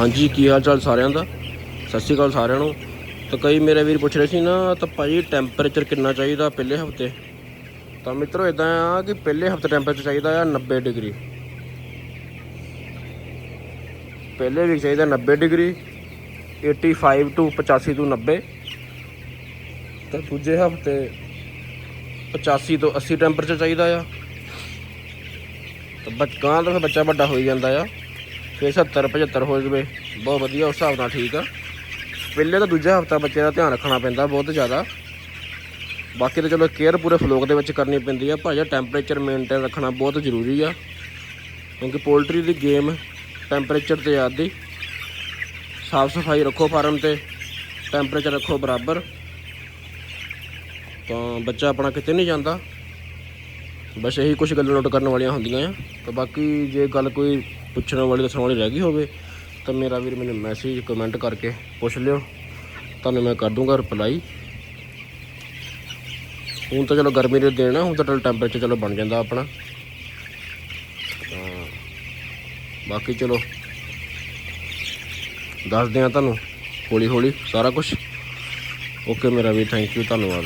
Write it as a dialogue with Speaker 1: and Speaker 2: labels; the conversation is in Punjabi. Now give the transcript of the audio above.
Speaker 1: ਹਾਂਜੀ, ਕੀ ਹਾਲ ਚਾਲ ਸਾਰਿਆਂ ਦਾ? ਸਤਿ ਸ਼੍ਰੀ ਅਕਾਲ ਸਾਰਿਆਂ ਨੂੰ। ਤਾਂ ਕਈ ਮੇਰੇ ਵੀਰ ਪੁੱਛ ਰਹੇ ਸੀ ਨਾ, ਤਾਂ ਭਾਜੀ ਟੈਂਪਰੇਚਰ ਕਿੰਨਾ ਚਾਹੀਦਾ ਪਹਿਲੇ ਹਫ਼ਤੇ? ਤਾਂ ਮਿੱਤਰੋ ਇਦਾਂ ਆ ਕਿ ਪਹਿਲੇ ਹਫ਼ਤੇ ਟੈਂਪਰੇਚਰ ਚਾਹੀਦਾ ਆ 90 ਡਿਗਰੀ। ਪਹਿਲੇ ਵੀਕ ਚਾਹੀਦਾ 90 ਡਿਗਰੀ 85 ਟੂ 85 ਤੋਂ 90 ਤਾਂ ਦੂਜੇ ਹਫ਼ਤੇ 85 ਤੋਂ 80 ਟੈਂਪਰੇਚਰ ਚਾਹੀਦਾ ਆ। ਤਾਂ ਬੱਚਕਾਂ ਤਾਂ ਫਿਰ ਬੱਚਾ ਵੱਡਾ ਹੋਈ ਜਾਂਦਾ ਆ। ਫਿਰ 70 75 ਹੋ ਜਵੇ। ਬਹੁਤ ਵਧੀਆ ਉਸ ਹਿਸਾਬ ਨਾਲ ਠੀਕ ਆ। ਪਹਿਲੇ ਤਾਂ ਦੂਜਾ ਹਫਤਾ ਬੱਚੇ ਦਾ ਧਿਆਨ ਰੱਖਣਾ ਪੈਂਦਾ ਬਹੁਤ ਜ਼ਿਆਦਾ। ਬਾਕੀ ਤਾਂ ਚਲੋ ਕੇਅਰ ਪੂਰੇ ਫਲੋਕ ਦੇ ਵਿੱਚ ਕਰਨੀ ਪੈਂਦੀ ਆ। ਭਾਜਾ ਟੈਂਪਰੇਚਰ ਮੇਨਟੇਨ ਰੱਖਣਾ ਬਹੁਤ ਜ਼ਰੂਰੀ ਆ। ਕਿਉਂਕਿ ਪੋਲਟਰੀ ਦੀ ਗੇਮ ਟੈਂਪਰੇਚਰ ਤੇ ਆਦੀ। ਸਾਫ਼ ਸਫ਼ਾਈ ਰੱਖੋ ਫਾਰਮ ਤੇ ਟੈਂਪਰੇਚਰ ਰੱਖੋ ਬਰਾਬਰ। ਤਾਂ ਬੱਚਾ ਆਪਣਾ ਕਿਤੇ ਨਹੀਂ ਜਾਂਦਾ। ਬਸ ਇਹੀ ਕੁਝ ਗੱਲਾਂ ਨੋਟ ਕਰਨ ਵਾਲੀਆਂ ਹੁੰਦੀਆਂ ਆ। ਤਾਂ ਬਾਕੀ ਜੇ ਗੱਲ ਕੋਈ ਪੁੱਛਣ ਵਾਲੀ ਦੱਸਣ ਵਾਲੀ ਰਹਿ ਗਈ ਹੋਵੇ, ਤਾਂ ਮੇਰਾ ਵੀਰ ਮੈਨੂੰ ਮੈਸੇਜ ਕਮੈਂਟ ਕਰਕੇ ਪੁੱਛ ਲਿਓ। ਤੁਹਾਨੂੰ ਮੈਂ ਕਰ ਦੂੰਗਾ ਰਿਪਲਾਈ ਹੁਣ ਤਾਂ ਚਲੋ ਗਰਮੀ ਦੇ ਦਿਨ ਆ, ਹੁਣ ਤਾਂ ਟੈਂਪਰੇਚਰ ਚਲੋ ਬਣ ਜਾਂਦਾ ਆਪਣਾ। ਬਾਕੀ ਚਲੋ, ਦੱਸਦੇ ਆ ਤੁਹਾਨੂੰ ਹੌਲੀ ਹੌਲੀ ਸਾਰਾ ਕੁਝ ਓਕੇ ਮੇਰਾ ਵੀ ਥੈਂਕ ਯੂ ਧੰਨਵਾਦ।